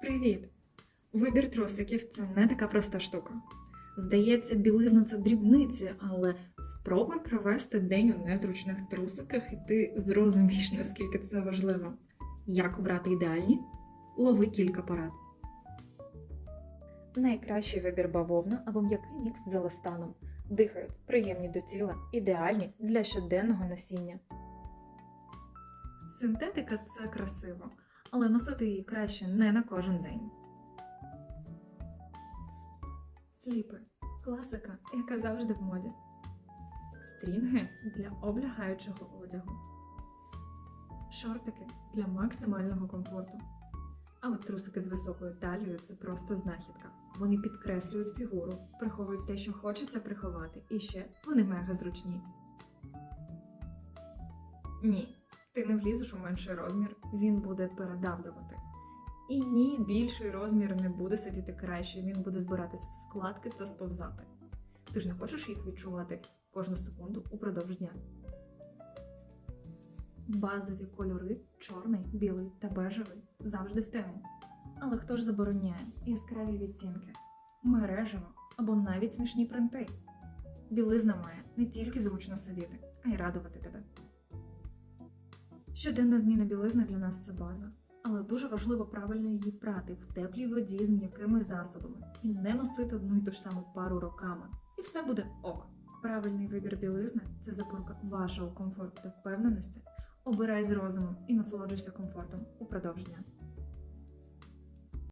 Привіт! Вибір трусиків це не така проста штука. Здається, білизна це дрібниці, але спробуй провести день у незручних трусиках, і ти зрозумієш, наскільки це важливо. Як обрати ідеальні? Лови кілька порад. Найкращий вибір бавовна або м'який мікс з еластаном. Дихають, приємні до тіла, ідеальні для щоденного носіння. Синтетика це красиво, але носити її краще не на кожен день. Сліпи класика, яка завжди в моді. Стрінги для облягаючого одягу. Шортики для максимального комфорту. А от трусики з високою талією це просто знахідка. Вони підкреслюють фігуру, приховують те, що хочеться приховати, і ще вони мега зручні. Ні, ти не влізеш у менший розмір, він буде передавлювати. І ні, більший розмір не буде сидіти краще, він буде збиратися в складки та сповзати. Ти ж не хочеш їх відчувати кожну секунду упродовж дня. Базові кольори чорний, білий та бежевий завжди в тему. Але хто ж забороняє яскраві відтінки, мережево або навіть смішні принти? Білизна має не тільки зручно сидіти, а й радувати тебе. Щоденна зміна білизни для нас це база, але дуже важливо правильно її прати в теплій воді з м'якими засобами і не носити одну і ту ж саму пару роками. І все буде ок. Правильний вибір білизни це запорука вашого комфорту та впевненості. Обирай з розумом і насолоджуйся комфортом упродовж дня.